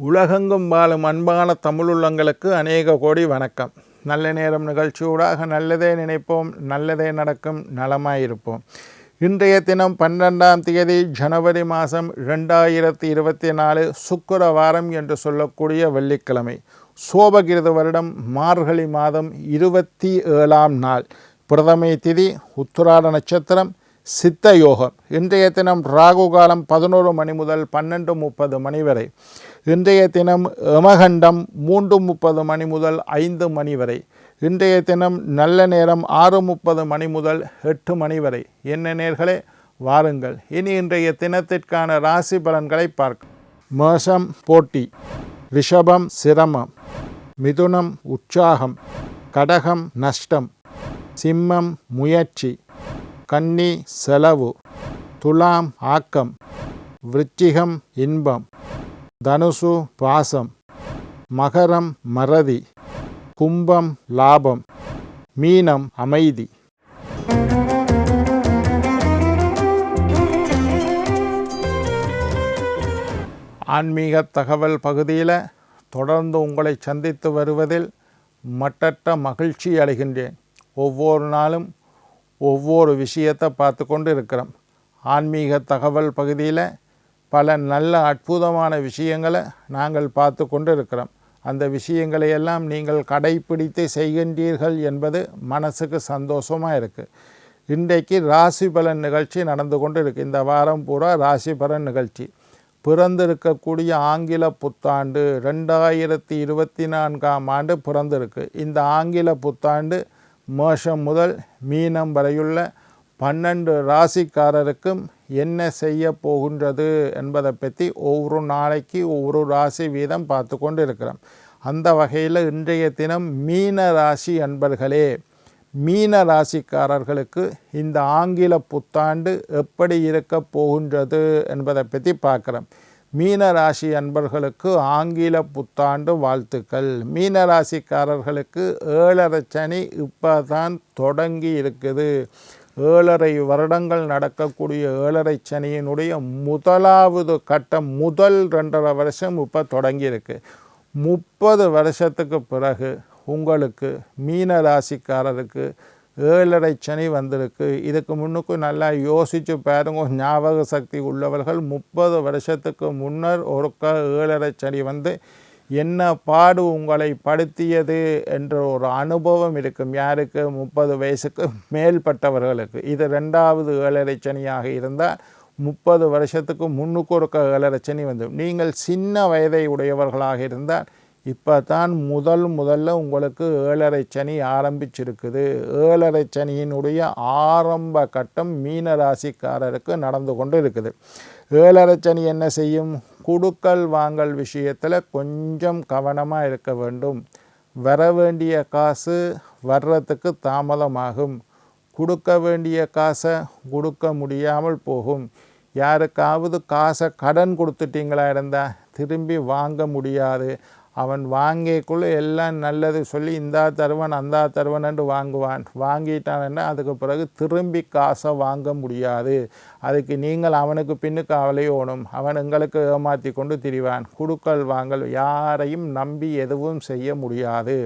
உலகெங்கும் வாழும் அன்பான தமிழுள்ளங்களுக்கு அநேக கோடி வணக்கம். நல்ல நேரம் நிகழ்ச்சியூடாக நல்லதே நினைப்போம் நல்லதே நடக்கும் நலமாயிருப்போம். இன்றைய தினம் பன்னெண்டாம் தேதி ஜனவரி மாதம் ரெண்டாயிரத்தி இருபத்தி நாலு சுக்கிரவாரம் என்று சொல்லக்கூடிய வெள்ளிக்கிழமை. சோபகிருத வருடம் மார்கழி மாதம் இருபத்தி ஏழாம் நாள். பிரதமை திதி உத்திராட நட்சத்திரம் சித்த யோகம். இன்றைய தினம் ராகு காலம் பதினோரு மணி முதல் பன்னெண்டு முப்பது மணி வரை. இன்றைய தினம் யமகண்டம் மூன்று முப்பது மணி முதல் ஐந்து மணி வரை. இன்றைய தினம் நல்ல நேரம் ஆறு முப்பது மணி முதல் எட்டு மணி வரை. என்ன நேர்களே? வாருங்கள். இனி இன்றைய தினத்திற்கான ராசி பலன்களை பார்க்க. மேஷம் போட்டி. ரிஷபம் சிரமம். மிதுனம் உற்சாகம். கடகம் நஷ்டம். சிம்மம் முயற்சி. கன்னி செலவு. துலாம் ஆக்கம். விருச்சிகம் இன்பம். தனுசு பாசம் மகரம் மறதி கும்பம் லாபம் மீனம் அமைதி. ஆன்மீக தகவல் பகுதியில் தொடர்ந்து உங்களை சந்தித்து வருவதில் மட்டற்ற மகிழ்ச்சி அடைகின்றேன். ஒவ்வொரு நாளும் ஒவ்வொரு விஷயத்தை பார்த்து கொண்டு இருக்கிறோம் ஆன்மீக தகவல் பகுதியில் பல நல்ல அற்புதமான விஷயங்களை நாங்கள் பார்த்து கொண்டு இருக்கிறோம் அந்த விஷயங்களை எல்லாம் நீங்கள் கடைப்பிடித்து செய்கின்றீர்கள் என்பது மனசுக்கு சந்தோஷமாக இருக்குது இன்றைக்கு ராசி பலன் நிகழ்ச்சி நடந்து கொண்டு இருக்குது இந்த வாரம் பூரா ராசி பலன் நிகழ்ச்சி. பிறந்திருக்கக்கூடிய ஆங்கில புத்தாண்டு ரெண்டாயிரத்தி இருபத்தி நான்காம் ஆண்டு பிறந்திருக்கு. இந்த ஆங்கில புத்தாண்டு மேஷம் முதல் மீனம் வரையுள்ள பன்னெண்டு ராசிக்காரருக்கும் என்ன செய்ய போகின்றது என்பதை பற்றி ஒவ்வொரு நாளைக்கு ஒவ்வொரு ராசி வீதம் பார்த்து கொண்டு இருக்கிறோம் அந்த வகையில் இன்றைய தினம் மீன ராசி அன்பர்களே மீன ராசிக்காரர்களுக்கு இந்த ஆங்கில புத்தாண்டு எப்படி இருக்க போகின்றது என்பதை பற்றி பார்க்குறோம். மீன ராசி அன்பர்களுக்கு ஆங்கில புத்தாண்டு வாழ்த்துக்கள். மீன ராசிக்காரர்களுக்கு ஏழரை சனி இப்போ தான் தொடங்கி இருக்குது. ஏழரை வருடங்கள் நடக்கக்கூடிய ஏழரை சனியினுடைய முதலாவது கட்டம் முதல் ரெண்டரை வருஷம் இப்போ தொடங்கியிருக்கு. முப்பது வருஷத்துக்கு பிறகு உங்களுக்கு மீன ராசிக்காரருக்கு ஏழரை சனி வந்திருக்கு. இதுக்கு முன்னுக்கு நல்லா யோசித்து பாருங்க ஞாபக சக்தி உள்ளவர்கள் முப்பது வருஷத்துக்கு முன்னர் ஒருக்கா ஏழரை சனி வந்து என்ன பாடு உங்களை படுத்தியது என்ற ஒரு அனுபவம் இருக்கும். யாருக்கு? முப்பது வயசுக்கு மேல்பட்டவர்களுக்கு. இது ரெண்டாவது ஏழரைச்சனியாக இருந்தால் முப்பது வருஷத்துக்கு முன்னுக்கு ஒருக்க ஏழரை வந்துடும் வந்து. நீங்கள் சின்ன வயதை உடையவர்களாக இருந்தால் இப்போ தான் முதல் முதல்ல உங்களுக்கு ஏழரை சனி ஆரம்பிச்சிருக்குது. ஏழரை சனியினுடைய ஆரம்ப கட்டம் மீன ராசிக்காரருக்கு நடந்து கொண்டு இருக்குது. ஏழரை சனி என்ன செய்யும்? குடுக்கல் வாங்கல் விஷயத்தில் கொஞ்சம் கவனமாக இருக்க வேண்டும். வர வேண்டிய காசு வர்றதுக்கு தாமதமாகும். கொடுக்க வேண்டிய காசை கொடுக்க முடியாமல் போகும். யாருக்காவது காசை கடன் கொடுத்துட்டீங்களா இருந்தால் திரும்பி வாங்க முடியாது. அவன் வாங்கிக்குள்ளே எல்லாம் நல்லது சொல்லி இந்தா தருவன் அந்தா தருவனன்று வாங்குவான். வாங்கிட்டான்னா அதுக்கு பிறகு திரும்பி காசை வாங்க முடியாது. அதுக்கு நீங்கள் அவனுக்கு பின்னுக்கு அவலையோணும் அவன் எங்களுக்கு ஏமாற்றி கொண்டு திரிவான். குடுக்கல் வாங்கல் யாரையும் நம்பி எதுவும் செய்ய முடியாது.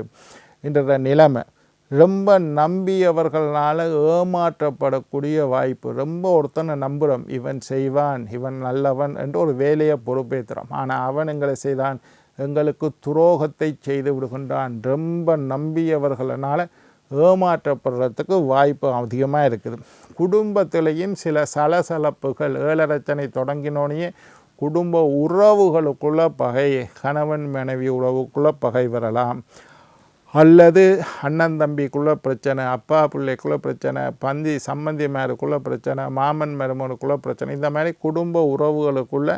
என்ற நிலைமை. ரொம்ப நம்பியவர்களால் ஏமாற்றப்படக்கூடிய வாய்ப்பு. ரொம்ப ஒருத்தனை நம்புகிறோம் இவன் செய்வான். இவன் நல்லவன் என்று ஒரு வேலையை பொறுப்பேற்றுறோம் ஆனால் அவன் எங்களை செய்தான். எங்களுக்கு துரோகத்தை செய்து விடுகின்றான். ரொம்ப நம்பியவர்களனால் ஏமாற்றப்படுறதுக்கு வாய்ப்பு அதிகமாக இருக்குது. குடும்பத்திலையும் சில சலசலப்புகள் ஏழரச்சனை தொடங்கினோனையே குடும்ப உறவுகளுக்குள்ள பகை கணவன் மனைவி உறவுக்குள்ள பகை வரலாம். அல்லது அண்ணன் தம்பிக்குள்ளே பிரச்சனை அப்பா பிள்ளைக்குள்ளே பிரச்சனை பந்தி சம்பந்தி மேருக்குள்ளே பிரச்சனை மாமன் மருமனுக்குள்ளே பிரச்சனை இந்த மாதிரி குடும்ப உறவுகளுக்குள்ளே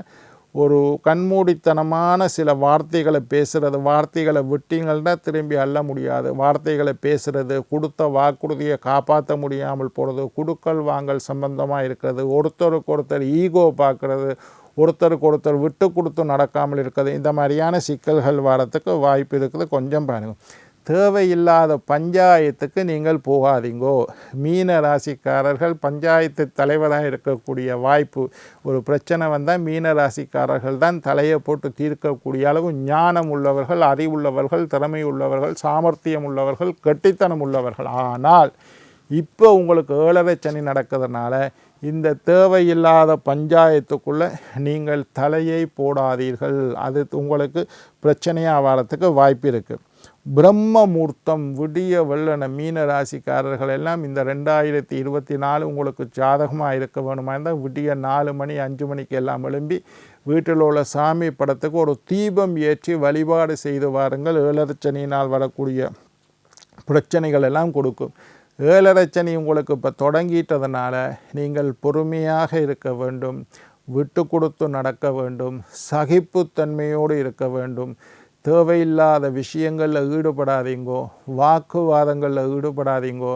ஒரு கண்மூடித்தனமான சில வார்த்தைகளை பேசுகிறது வார்த்தைகளை விட்டீங்கன்னா திரும்பி அள்ள முடியாது. வார்த்தைகளை பேசுகிறது கொடுத்த வாக்குறுதியை காப்பாற்ற முடியாமல் போகிறது குடுக்கல் வாங்கல் சம்பந்தமாக இருக்கிறது ஒருத்தருக்கு ஒருத்தர் ஈகோ பார்க்குறது ஒருத்தருக்கு ஒருத்தர் விட்டு கொடுத்து நடக்காமல் இருக்கிறது இந்த மாதிரியான சிக்கல்கள் வரத்துக்கு வாய்ப்பு இருக்குது. கொஞ்சம் பாருங்கள் தேவையில்லாத பஞ்சாயத்துக்கு நீங்கள் போகாதீங்கோ. மீன ராசிக்காரர்கள் பஞ்சாயத்து தலைவராக இருக்கக்கூடிய வாய்ப்பு ஒரு பிரச்சனை வந்தால் மீன ராசிக்காரர்கள் தான் தலையை போட்டு தீர்க்கக்கூடிய அளவு ஞானம் உள்ளவர்கள் அறிவுள்ளவர்கள் திறமை உள்ளவர்கள் சாமர்த்தியம் உள்ளவர்கள் கெட்டித்தனம் உள்ளவர்கள். ஆனால் இப்போ உங்களுக்கு ஏழரை சனி நடக்கிறதுனால இந்த தேவையில்லாத பஞ்சாயத்துக்குள்ளே நீங்கள் தலையை போடாதீர்கள். அது உங்களுக்கு பிரச்சனையாக வரத்துக்கு வாய்ப்பு இருக்குது பிரம்மமூர்த்தம் விடிய வெள்ளன மீன ராசிக்காரர்கள் எல்லாம் இந்த ரெண்டாயிரத்தி இருபத்தி நாலு உங்களுக்கு ஜாதகமாக இருக்க வேணுமா இருந்தால் விடிய நாலு மணி அஞ்சு மணிக்கு எல்லாம் எழும்பி வீட்டில் உள்ள சாமி படத்துக்கு ஒரு தீபம் ஏற்றி வழிபாடு செய்து வாருங்கள். ஏழரச்சனியினால் வரக்கூடிய பிரச்சனைகள் எல்லாம் கொடுக்கும். ஏழரச்சனி உங்களுக்கு இப்போ தொடங்கிட்டதுனால நீங்கள் பொறுமையாக இருக்க வேண்டும். விட்டு கொடுத்து நடக்க வேண்டும். சகிப்புத்தன்மையோடு இருக்க வேண்டும். தேவையில்லாத விஷயங்களில் ஈடுபடாதீங்கோ வாக்குவாதங்களில் ஈடுபடாதீங்கோ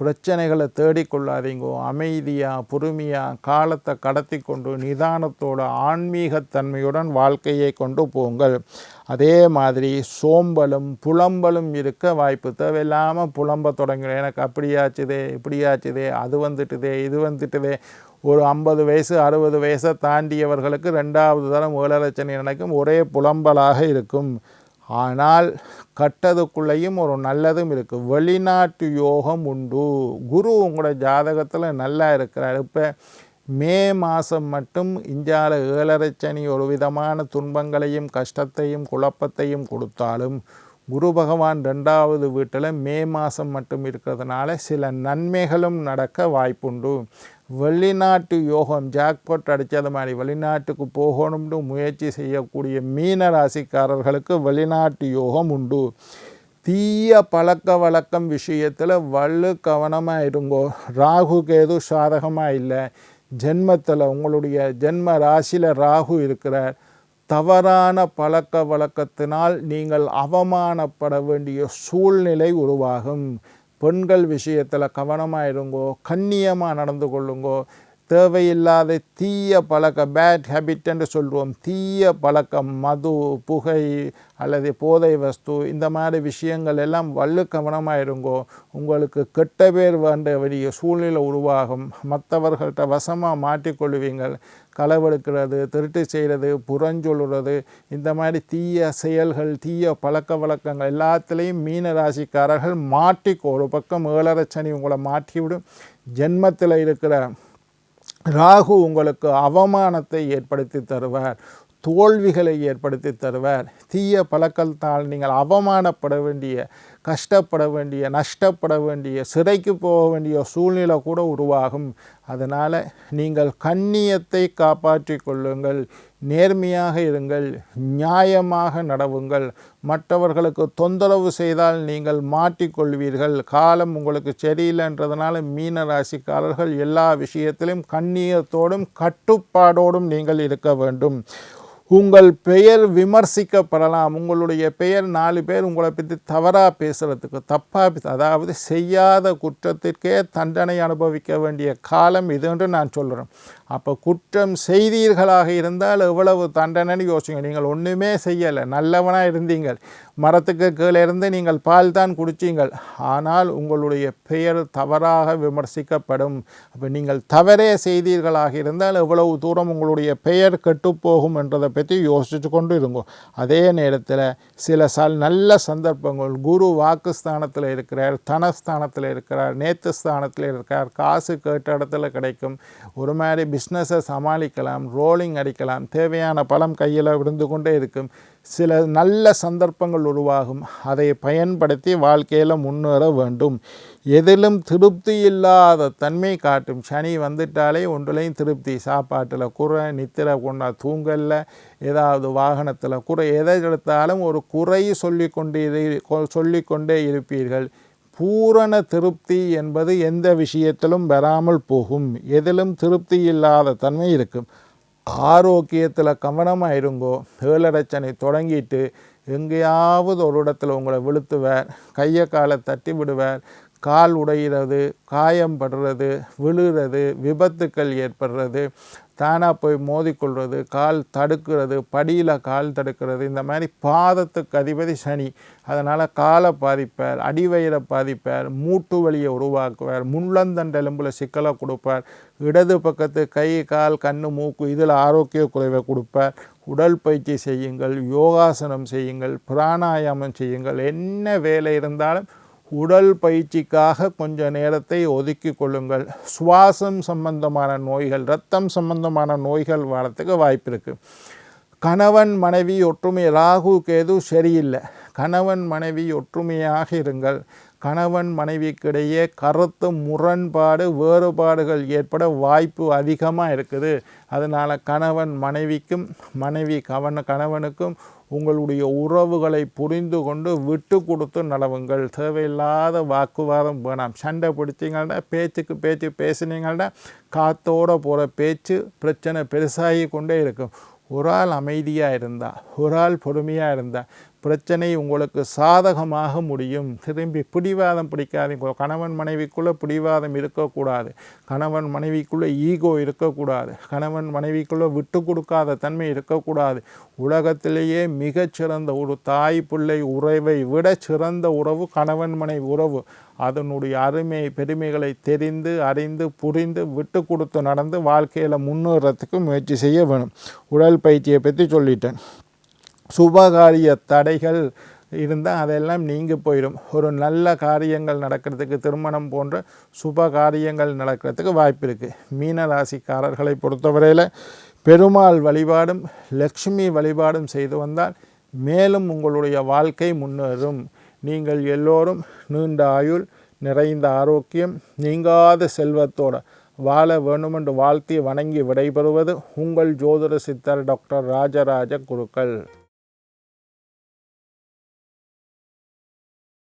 பிரச்சனைகளை தேடிக்கொள்ளாதீங்கோ அமைதியாக பொறுமையாக காலத்தை கடத்தி கொண்டு நிதானத்தோட ஆன்மீகத்தன்மையுடன் வாழ்க்கையை கொண்டு போங்கள். அதே மாதிரி சோம்பலும் புலம்பலும் இருக்க வாய்ப்பு தேவையில்லாமல் புலம்ப தொடங்கிடும் எனக்கு அப்படியாச்சுதே இப்படியாச்சுதே அது வந்துட்டுதே இது வந்துட்டுதே ஒரு ஐம்பது வயசு அறுபது வயசை தாண்டியவர்களுக்கு ரெண்டாவது தரம் ஏழரச்சனை நடக்கும் ஒரே புலம்பலாக இருக்கும். ஆனால் கட்டதுக்குள்ளேயும் ஒரு நல்லதும் இருக்குது வெளிநாட்டு யோகம் உண்டு. குரு உங்களோட ஜாதகத்தில் நல்லா இருக்கிறார். இப்போ மே மாதம் மட்டும் இந்தியாவில் ஏழரை சனி ஒரு விதமான துன்பங்களையும் கஷ்டத்தையும் குழப்பத்தையும் கொடுத்தாலும் குரு பகவான் ரெண்டாவது வீட்டில் மே மாதம் மட்டும் இருக்கிறதுனால சில நன்மைகளும் நடக்க வாய்ப்புண்டு. வெளிநாட்டு யோகம் ஜாக்பாட் அடித்தது மாதிரி வெளிநாட்டுக்கு போகணும்னு முயற்சி செய்யக்கூடிய மீன ராசிக்காரர்களுக்கு வெளிநாட்டு யோகம் உண்டு. தீய பழக்க வழக்கம் விஷயத்தில் வலு கவனமாக இருங்கோ. ராகு கேது சாதகமாக இல்லை. ஜென்மத்தில் உங்களுடைய ஜென்ம ராசியில் ராகு இருக்கிறார். தவறான பழக்க வழக்கத்தினால் நீங்கள் அவமானப்பட வேண்டிய சூழ்நிலை உருவாகும். பெண்கள் விஷயத்தில் கவனமாக இருங்கோ கண்ணியமாக நடந்து கொள்ளுங்கோ தேவையில்லாத தீய பழக்க பேட் ஹேபிட் என்று சொல்லுவோம் தீய பழக்கம் மது புகை அல்லது போதை வஸ்து இந்த மாதிரி விஷயங்கள் எல்லாம் வள்ளு கவனமாக இருங்கோ உங்களுக்கு கெட்ட பேர் வேண்ட வேண்டிய சூழ்நிலை உருவாகும். மற்றவர்கள்ட்ட வசமாக மாட்டிக்கொள்வீங்கள் களவெடுக்கிறது திருட்டு செய்கிறது புறஞ்சொல்கிறது இந்த மாதிரி தீய செயல்கள் தீய பழக்க வழக்கங்கள் எல்லாத்துலேயும் மீன ராசிக்காரர்கள் மாட்டிக்கோ ஒரு பக்கம் ஏழரை சனி உங்களை மாட்டிவிடும் ஜென்மத்தில் இருக்கிற ராகு உங்களுக்கு அவமானத்தை ஏற்படுத்தி தருவார் தோல்விகளை ஏற்படுத்தி தருவார். தீய பழக்கத்தால் நீங்கள் அவமானப்பட வேண்டிய கஷ்டப்பட வேண்டிய நஷ்டப்பட வேண்டிய சிறைக்கு போக வேண்டிய சூழ்நிலை கூட உருவாகும். அதனால் நீங்கள் கண்ணியத்தை காப்பாற்றி கொள்ளுங்கள் நேர்மையாக இருங்கள் நியாயமாக நடவுங்கள். மற்றவர்களுக்கு தொந்தரவு செய்தால் நீங்கள் மாட்டிக்கொள்வீர்கள். காலம் உங்களுக்கு சரியில்லைன்றதுனால மீன ராசிக்காரர்கள் எல்லா விஷயத்திலும் கண்ணியத்தோடும் கட்டுப்பாடோடும் நீங்கள் இருக்க வேண்டும். உங்கள் பெயர் விமர்சிக்கப்படலாம். உங்களுடைய பெயர் நாலு பேர் உங்களை பற்றி தவறாக பேசுகிறதுக்கு தப்பாக அதாவது செய்யாத குற்றத்திற்கே தண்டனை அனுபவிக்க வேண்டிய காலம் இது நான் சொல்கிறேன் அப்போ குற்றம் செய்தீர்களாக இருந்தால் எவ்வளவு தண்டனைன்னு யோசிங்க. நீங்கள் ஒன்றுமே செய்யலை. நல்லவனாக இருந்தீங்கள். மரத்துக்கு கீழே இருந்து நீங்கள் பால் தான் குடிச்சீங்கள். ஆனால் உங்களுடைய பெயர் தவறாக விமர்சிக்கப்படும். அப்போ நீங்கள் தவறே செய்தீர்களாக இருந்தால் எவ்வளவு தூரம் உங்களுடைய பெயர் கெட்டுப்போகும் என்றதை பற்றி யோசித்து கொண்டு இருங்கோ. அதே நேரத்தில் சில சால் நல்ல சந்தர்ப்பங்கள். குரு வாக்குஸ்தானத்தில் இருக்கிறார் தனஸ்தானத்தில் இருக்கிறார் நேத்து ஸ்தானத்தில் இருக்கிறார். காசு கேட்ட இடத்துல கிடைக்கும். ஒரு மாதிரி பிஸ்னஸை சமாளிக்கலாம் ரோலிங் அடிக்கலாம் தேவையான பலம் கையில் விழுந்து கொண்டே இருக்கும். சில நல்ல சந்தர்ப்பங்கள் உருவாகும். அதை பயன்படுத்தி வாழ்க்கையில் முன்னேற வேண்டும். எதிலும் திருப்தி இல்லாத தன்மை காட்டும். சனி வந்துட்டாலே ஒன்றுலையும் திருப்தி. சாப்பாட்டில் குறை நித்திர கொண்டா தூங்கல்ல ஏதாவது வாகனத்தில் குறை எதை எடுத்தாலும் ஒரு குறை சொல்லி கொண்டே சொல்லிக்கொண்டே இருப்பீர்கள். பூரண திருப்தி என்பது எந்த விஷயத்திலும் வராமல் போகும். எதிலும் திருப்தி இல்லாத தன்மை இருக்கும். ஆரோக்கியத்தில் கவனமாக இருங்கோ ஏழரச்சனை தொடங்கிட்டு எங்கேயாவது ஒரு இடத்துல உங்களை விழுத்துவார். கையை காலை தட்டி விடுவார். கால் உடைகிறது காயம் படுறது விழுகிறது விபத்துக்கள் ஏற்படுறது தானாக போய் மோதிக்கொள்வது கால் தடுக்கிறது படியில் கால் தடுக்கிறது இந்த மாதிரி பாதத்துக்கு அதிபதி சனி. அதனால் காலை பாதிப்பார் அடிவயிறை பாதிப்பார் மூட்டு வலியை உருவாக்குவார் முள்ளந்தண்டு எலும்பில் சிக்கலை கொடுப்பார் இடது பக்கத்து கை கால் கண் மூக்கு இதில் ஆரோக்கிய குறைவை கொடுப்பார். உடல் பயிற்சி செய்யுங்கள் யோகாசனம் செய்யுங்கள் பிராணாயாமம் செய்யுங்கள் என்ன வேலை இருந்தாலும் உடல் பயிற்சிக்காக கொஞ்ச நேரத்தை ஒதுக்கி கொள்ளுங்கள். சுவாசம் சம்பந்தமான நோய்கள் ரத்தம் சம்பந்தமான நோய்கள் வரத்துக்கு வாய்ப்பு இருக்குது கணவன் மனைவி ஒற்றுமை ராகு கேது சரியில்லை. கணவன் மனைவி ஒற்றுமையாக இருங்கள். கணவன் மனைவிக்கிடையே கருத்து முரண்பாடு வேறுபாடுகள் ஏற்பட வாய்ப்பு அதிகமாக இருக்குது. அதனால் கணவன் மனைவிக்கும் மனைவி கவன கணவனுக்கும் உங்களுடைய உறவுகளை புரிந்து கொண்டு விட்டு கொடுத்து நடவுங்கள் தேவையில்லாத வாக்குவாதம் வேணாம். சண்டை பிடிச்சிங்கன்னா பேச்சுக்கு பேச்சு பேசுனீங்கன்னா காத்தோட போகிற பேச்சு பிரச்சனை பெருசாகி கொண்டே இருக்கும். ஒரு ஆள் அமைதியாக இருந்தால் ஒரு ஆள் பொறுமையாக இருந்தால் பிரச்சனை உங்களுக்கு சாதகமாக முடியும். திரும்பி பிடிவாதம் பிடிக்காதீங்க. கணவன் மனைவிக்குள்ளே பிடிவாதம் இருக்கக்கூடாது. கணவன் மனைவிக்குள்ளே ஈகோ இருக்கக்கூடாது. கணவன் மனைவிக்குள்ளே விட்டு கொடுக்காத தன்மை இருக்கக்கூடாது. உலகத்திலேயே மிகச்சிறந்த ஒரு தாய் பிள்ளை உறவை விட சிறந்த உறவு கணவன் மனைவி உறவு. அதனுடைய அருமை பெருமைகளை தெரிந்து அறிந்து புரிந்து விட்டு கொடுத்து நடந்து வாழ்க்கையில் முன்னேறத்துக்கு முயற்சி செய்ய வேணும். உடல் பயிற்சியை பற்றி சொல்லிட்டேன். சுபகாரிய தடைகள் இருந்தால் அதெல்லாம் நீங்கி போயிடும். ஒரு நல்ல காரியங்கள் நடக்கிறதுக்கு திருமணம் போன்ற சுப காரியங்கள் நடக்கிறதுக்கு வாய்ப்பு இருக்குது மீன ராசிக்காரர்களை பொறுத்தவரையில் பெருமாள் வழிபாடும் லக்ஷ்மி வழிபாடும் செய்து வந்தால் மேலும் உங்களுடைய வாழ்க்கை முன்னேறும். நீங்கள் எல்லோரும் நீண்ட ஆயுள் நிறைந்த ஆரோக்கியம் நீங்காத செல்வத்தோட வாழ வேண்டுமென்று வாழ்த்தி வணங்கி விடைபெறுவது உங்கள் ஜோதிட சித்தர் டாக்டர் ராஜராஜ குருக்கள்.